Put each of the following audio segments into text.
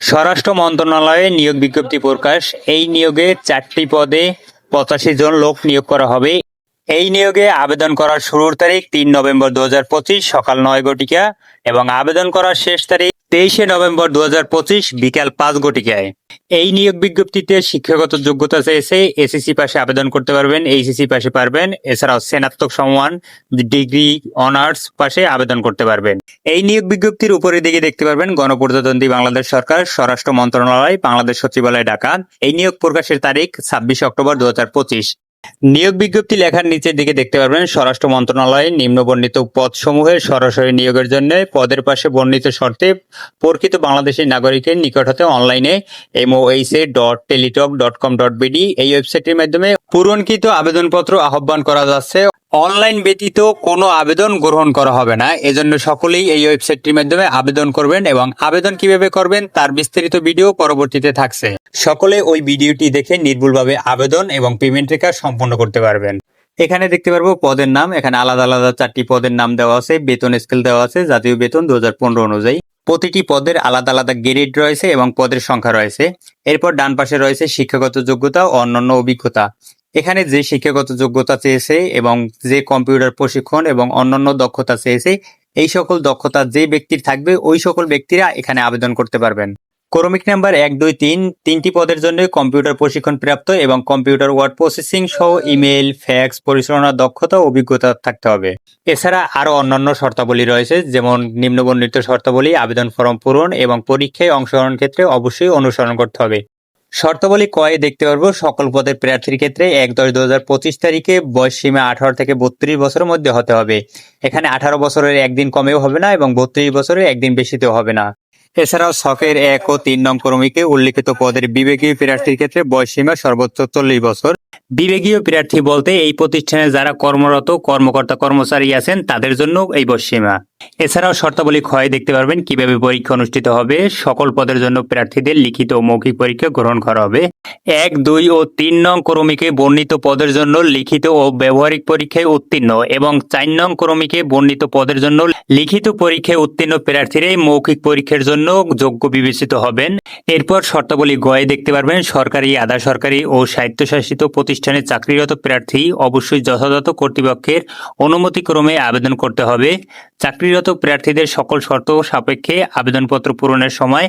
স্বরাষ্ট্র মন্ত্রণালয়ে নিয়োগ বিজ্ঞপ্তি প্রকাশ। এই নিয়োগে চারটি পদে পঁচাশি জন লোক নিয়োগ করা হবে। এই নিয়োগে আবেদন করার শুরুর তারিখ তিন নভেম্বর দু হাজার পঁচিশ সকাল নয় ঘটিকা এবং আবেদন করার শেষ তারিখ তেইশে নভেম্বর দু হাজার পঁচিশ বিকাল পাঁচ ঘটিকায় এই নিয়োগ বিজ্ঞপ্তিতে শিক্ষাগত যোগ্যতা চেয়েছে এসএসসি পাশে আবেদন করতে পারবেন, এইচএসসি পাশে পারবেন, এছাড়াও স্নাতক সমান ডিগ্রি অনার্স পাশে আবেদন করতে পারবেন। এই নিয়োগ বিজ্ঞপ্তির উপরের দিকে দেখতে পারবেন গণপ্রজাতন্ত্রী বাংলাদেশ সরকার, স্বরাষ্ট্র মন্ত্রণালয়, বাংলাদেশ সচিবালয়, ঢাকা। এই নিয়োগ প্রকাশের তারিখ ছাব্বিশে অক্টোবর দু হাজার পঁচিশ। নিয়োগ বিজ্ঞপ্তি লেখার নিচের দিকে দেখতে পারবেন, স্বরাষ্ট্র মন্ত্রণালয়ে নিম্ন বর্ণিত পদসমূহের সরাসরি নিয়োগের জন্য পদের পাশে বর্ণিত শর্তে প্রকৃত বাংলাদেশী নাগরিকের নিকট হতে অনলাইনে MOHA dot Teletalk dot com dot BD এই ওয়েবসাইটের মাধ্যমে পূরণকৃত আবেদনপত্র আহ্বান করা যাচ্ছে। অনলাইন ব্যতীত কোনো আবেদন গ্রহণ করা হবে না। এজন্য সকলেই এই ওয়েবসাইটটির মাধ্যমে আবেদন করবেন এবং আবেদন কীভাবে করবেন তার বিস্তারিত ভিডিও পরবর্তীতে থাকছে। সকলে ওই ভিডিওটি দেখে নির্ভুলভাবে আবেদন এবং পেমেন্টের কাজ সম্পন্ন করতে পারবেন। এখানে দেখতে পারব পদের নাম, এখানে আলাদা আলাদা চারটি পদের নাম দেওয়া আছে, বেতন স্কেল দেওয়া আছে, জাতীয় বেতন দু অনুযায়ী। প্রতিটি পদের আলাদা আলাদা গ্রেড রয়েছে এবং পদের সংখ্যা রয়েছে। এরপর ডান পাশে রয়েছে শিক্ষাগত যোগ্যতা ও অন্যান্য অভিজ্ঞতা। এখানে যে শিক্ষাগত যোগ্যতা চেয়েছে এবং যে কম্পিউটার প্রশিক্ষণ এবং অন্যান্য দক্ষতা চেয়েছে, এই সকল দক্ষতা যে ব্যক্তির থাকবে, ওই সকল ব্যক্তিরা এখানে আবেদন করতে পারবেন। ক্রমিক নাম্বার এক, দুই, তিন, তিনটি পদের জন্য কম্পিউটার প্রশিক্ষণ প্রাপ্ত এবং কম্পিউটার ওয়ার্ড প্রসেসিং সহ ইমেল ফ্যাক্স পরিচালনার দক্ষতা অভিজ্ঞতা থাকতে হবে। এছাড়া আরও অন্যান্য শর্তাবলী রয়েছে, যেমন নিম্নবর্ণিত শর্তাবলী, আবেদন ফর্ম পূরণ এবং পরীক্ষায় অংশগ্রহণ ক্ষেত্রে অবশ্যই অনুসরণ করতে হবে। শর্তাবলী কয়ে দেখতে পারব, সকল পদের প্রার্থীর ক্ষেত্রে এক, দশ দু হাজার পঁচিশ তারিখে বয়স সীমা আঠারো থেকে বত্রিশ বছরের মধ্যে হতে হবে। এখানে আঠারো বছরের একদিন কমেও হবে না এবং বত্রিশ বছরের একদিন বেশিতেও হবে না। এছাড়াও শখের এক ও তিন নং ক্রমিকে উল্লিখিত পদের বিবেকীয় প্রার্থীর ক্ষেত্রে বয়সসীমা সর্বোচ্চ চল্লিশ বছর। বিবেকীয় প্রার্থী বলতে এই প্রতিষ্ঠানে যারা কর্মরত, কর্মকর্তা, কর্মচারী আছেন, তাদের জন্য এই বয়সসীমা এছাড়াও শর্তাবলী ক্ষয় দেখতে পারবেন, কীভাবে পরীক্ষা অনুষ্ঠিত হবে, সকল পদের জন্য প্রার্থীদের লিখিত ও মৌখিক পরীক্ষা গ্রহণ করা হবে। এক, দুই ও তিন নং ক্রমিকে বর্ণিত পদের জন্য লিখিত ও ব্যবহারিক পরীক্ষায় উত্তীর্ণ এবং চার নং ক্রমিকে বর্ণিত পদের জন্য লিখিত পরীক্ষায় উত্তীর্ণ প্রার্থীরাই মৌখিক পরীক্ষার জন্য যোগ্য বিবেচিত হবেন। এরপর শর্তাবলী গয়ে দেখতে পারবেন সরকারি, আধা সরকারি ও স্বায়ত্তশাসিত প্রতিষ্ঠানে চাকরিরত প্রার্থী অবশ্যই যথাযথ কর্তৃপক্ষের অনুমতিক্রমে আবেদন করতে হবে। চাকরিরত প্রার্থীদের সকল শর্ত সাপেক্ষে আবেদনপত্র পূরণের সময়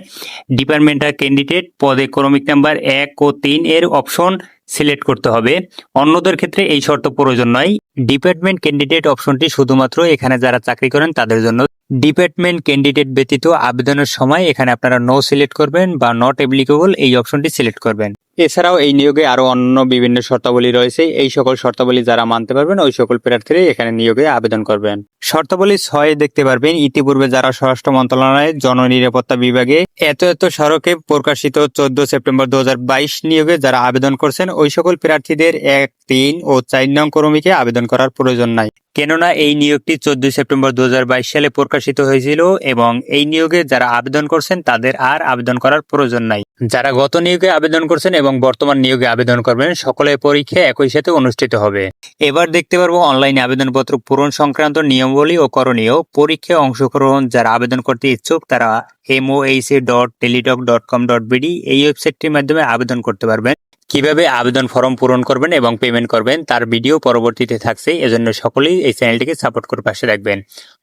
ডিপার্টমেন্টাল ক্যান্ডিডেট পদে ক্রমিক নাম্বার এক ও তিন এর অপশন সিলেক্ট করতে হবে। অন্যদের ক্ষেত্রে এই শর্ত প্রয়োজন নয়। ডিপার্টমেন্ট ক্যান্ডিডেট অপশনটি শুধুমাত্র এখানে যারা চাকরি করেন তাদের জন্য। ডিপার্টমেন্ট ক্যান্ডিডেট ব্যতীত আবেদনের সময় এখানে আপনারা নো সিলেক্ট করবেন বা নট অ্যাপ্লিকেবল এই অপশনটি সিলেক্ট করবেন। এছাড়াও এই নিয়োগে আরও অন্য বিভিন্ন শর্তাবলী রয়েছে। এই সকল শর্তাবলী যারা মানতে পারবেন, ওই সকল প্রার্থীরাই এখানে নিয়োগে আবেদন করবেন। শর্তাবলী ছয় দেখতে পারবেন। ইতিপূর্বে যারা স্বরাষ্ট্র মন্ত্রণালয়ের জননিরাপত্তা বিভাগে এত এত সড়কে প্রকাশিত চোদ্দ সেপ্টেম্বর দু হাজার বাইশ নিয়োগে যারা আবেদন করছেন, ওই সকল প্রার্থীদের এক, তিন ও চার নং ক্রমিকে আবেদন করার প্রয়োজন নাই। কেননা এই নিয়োগটি চোদ্দই সেপ্টেম্বর দু হাজার বাইশ সালে প্রকাশিত হয়েছিল এবং এই নিয়োগে যারা আবেদন করছেন, তাদের আর আবেদন করার প্রয়োজন নাই। যারা গত নিয়োগে আবেদন করছেন এবং বর্তমান নিয়োগে আবেদন করবেন, সকলে পরীক্ষা একই সাথে অনুষ্ঠিত হবে। এবার দেখতে পারব অনলাইনে আবেদনপত্র পূরণ সংক্রান্ত নিয়মাবলী ও করণীয়। পরীক্ষায় অংশগ্রহণ যারা আবেদন করতে ইচ্ছুক, তারা MOHA dot Teletalk dot com dot BD এই ওয়েবসাইটটির মাধ্যমে আবেদন করতে পারবেন। কীভাবে আবেদন ফর্ম পূরণ করবেন এবং পেমেন্ট করবেন তার ভিডিও পরবর্তীতে থাকছে। এজন্য সকলেই এই চ্যানেলটিকে সাপোর্ট করে পাশে রাখবেন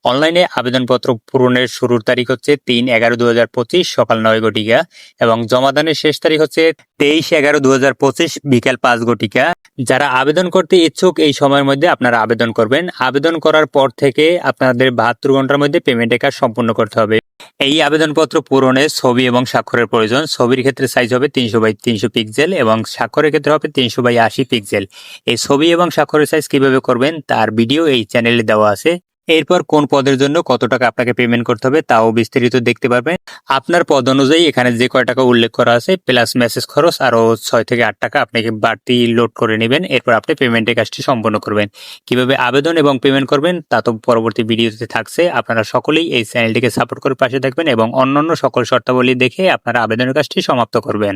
অনলাইনে আবেদনপত্র পূরণের শুরুর তারিখ হচ্ছে তিন এগারো দু সকাল নয় ঘটিকা এবং জমাদানের শেষ তারিখ হচ্ছে তেইশ এগারো দু বিকাল পাঁচ ঘটিকা যারা আবেদন করতে ইচ্ছুক, এই সময়ের মধ্যে আপনারা আবেদন করবেন। আবেদন করার পর থেকে আপনাদের বাহাত্তর ঘণ্টার মধ্যে পেমেন্টের কাজ সম্পূর্ণ করতে হবে। এই আবেদনপত্র পূরণে ছবি এবং স্বাক্ষরের প্রয়োজন। ছবির ক্ষেত্রে সাইজ হবে তিনশো বাই তিনশো পিক্সেল এবং স্বাক্ষরের ক্ষেত্রে হবে তিনশো বাই আশি পিক্সেল এই ছবি এবং স্বাক্ষরের সাইজ কীভাবে করবেন, তার ভিডিও এই চ্যানেলে দেওয়া আছে। এরপর কোন পদের জন্য কত টাকা আপনাকে পেমেন্ট করতে হবে তাও বিস্তারিত দেখতে পারবেন। আপনার পদ অনুযায়ী এখানে যে কয় টাকা উল্লেখ করা আছে প্লাস মেসেজ খরচ আরও ছয় থেকে আট টাকা আপনাকে বাড়তি লোড করে নেবেন, এরপর আপনি পেমেন্টের কাজটি সম্পন্ন করবেন। কীভাবে আবেদন এবং পেমেন্ট করবেন তা তো পরবর্তী ভিডিওতে থাকছে, আপনারা সকলেই এই চ্যানেলটিকে সাপোর্ট করে পাশে থাকবেন এবং অন্যান্য সকল শর্তাবলী দেখে আপনারা আবেদনের কাজটি সমাপ্ত করবেন।